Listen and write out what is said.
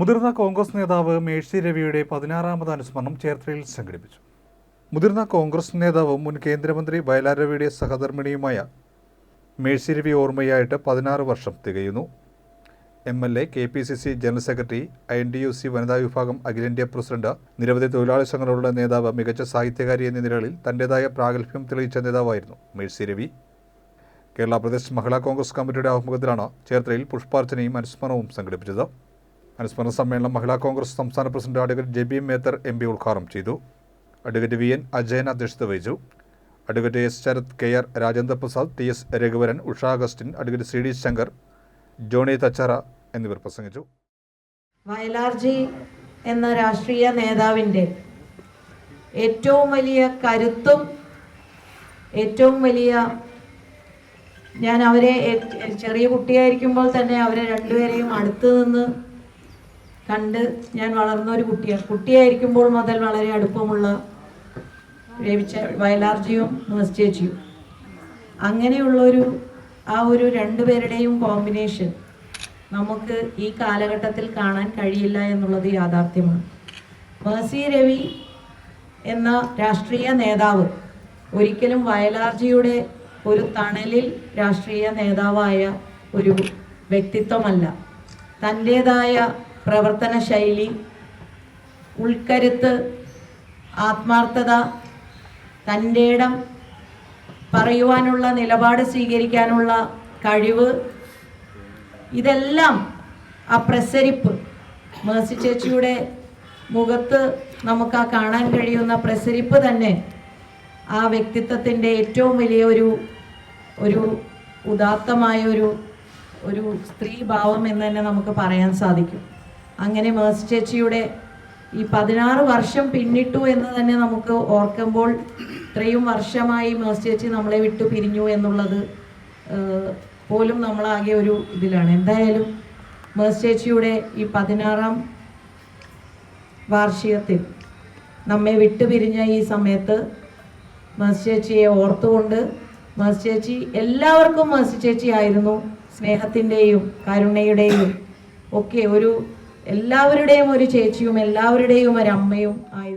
മുതിർന്ന കോൺഗ്രസ് നേതാവ് മേഴ്സി രവിയുടെ പതിനാറാമത് അനുസ്മരണം ചേർത്തലയിൽ സംഘടിപ്പിച്ചു. മുതിർന്ന കോൺഗ്രസ് നേതാവും മുൻ കേന്ദ്രമന്ത്രി വയലാർ രവിയുടെ സഹധർമ്മിണിയുമായ മേഴ്സി രവി ഓർമ്മയായിട്ട് പതിനാറ് വർഷം തികയുന്നു. M L A K P C C general secretary I N D U C വനിതാ വിഭാഗം അഖിലേന്ത്യാ പ്രസിഡന്റ് നിരവധി തൊഴിലാളി സംഘടനകളുടെ നേതാവ് മികച്ച സാഹിത്യകാരി എന്നീ നിലകളിൽ തന്റെതായ പ്രാഗൽഭ്യം തെളിയിച്ച നേതാവായിരുന്നു മേഴ്സി രവി. കേരള പ്രദേശ് മഹിളാ കോൺഗ്രസ് കമ്മിറ്റിയുടെ ആഭിമുഖ്യത്തിലാണ് ചേർത്തലയിൽ പുഷ്പാർച്ചനയും അനുസ്മരണവും സംഘടിപ്പിച്ചത്. അനുസ്മരണ സമ്മേളനം മഹിളാ കോൺഗ്രസ് സംസ്ഥാന president advocate Jebi Mather M P ഉദ്ഘാടനം ചെയ്തു. അഡ്വക്കേറ്റ് വി എൻ അജയൻ അധ്യക്ഷത വഹിച്ചു. Advocate S Sarath K R Rajendra Prasad T S Raghuvaran Usha Augustine advocate C D Shankar Johny Thachara എന്നിവർ പ്രസംഗിച്ചു. വയലാർജി എന്ന രാഷ്ട്രീയ നേതാവിന്റെ ഏറ്റവും വലിയ കരുത്തും ഏറ്റവും വലിയ ഞാൻ അവരെ ചെറിയ കുട്ടിയായിരിക്കുമ്പോൾ തന്നെ അവരെ രണ്ടുപേരെയും അടുത്ത് നിന്ന് കണ്ട് ഞാൻ വളർന്ന ഒരു കുട്ടിയാണ്. കുട്ടിയായിരിക്കുമ്പോൾ മുതൽ വളരെ അടുപ്പമുള്ള രവിച്ച വയലാർജിയും മേഴ്സി അങ്ങനെയുള്ളൊരു ആ ഒരു രണ്ടുപേരുടെയും കോമ്പിനേഷൻ നമുക്ക് ഈ കാലഘട്ടത്തിൽ കാണാൻ കഴിയില്ല എന്നുള്ളത് യാഥാർത്ഥ്യമാണ്. മേഴ്സി രവി എന്ന രാഷ്ട്രീയ നേതാവ് ഒരിക്കലും വയലാർജിയുടെ ഒരു തണലിൽ രാഷ്ട്രീയ നേതാവായ ഒരു വ്യക്തിത്വമല്ല. തന്റേതായ പ്രവർത്തന ശൈലി ഉൾക്കരുത്ത് ആത്മാർത്ഥത തന്റെ ഇടം പറയുവാനുള്ള നിലപാട് സ്വീകരിക്കാനുള്ള കഴിവ് ഇതെല്ലാം ആ പ്രസരിപ്പ്. മേഴ്സി ചേച്ചിയുടെ മുഖത്ത് നമുക്ക് ആ കാണാൻ കഴിയുന്ന പ്രസരിപ്പ് തന്നെ ആ വ്യക്തിത്വത്തിന്റെ ഏറ്റവും വലിയ ഒരു ഒരു ഉദാത്തമായ ഒരു ഒരു സ്ത്രീഭാവം എന്ന് തന്നെ നമുക്ക് പറയാൻ സാധിക്കും. അങ്ങനെ മേഴ്സ് ചേച്ചിയുടെ ഈ പതിനാറ് വർഷം പിന്നിട്ടു എന്ന് തന്നെ നമുക്ക് ഓർക്കുമ്പോൾ ഇത്രയും വർഷമായി മേഴ്സ് ചേച്ചി നമ്മളെ വിട്ടു പിരിഞ്ഞു എന്നുള്ളത് പോലും നമ്മളാകെ ഒരു ഇതിലാണ്. എന്തായാലും മേഴ്സ് ചേച്ചിയുടെ ഈ പതിനാറാം വാർഷികത്തിൽ നമ്മെ വിട്ടുപിരിഞ്ഞ ഈ സമയത്ത് മേഴ്സ് ചേച്ചിയെ ഓർത്തുകൊണ്ട് മേഴ്സ് ചേച്ചി എല്ലാവർക്കും മേഴ്സ് ചേച്ചി ആയിരുന്നു. സ്നേഹത്തിന്റെയും കരുണയുടെയും ഒക്കെ ഒരു എല്ലാവരുടെയും ഒരു ചേച്ചിയും എല്ലാവരുടെയും ഒരു അമ്മയും ആയി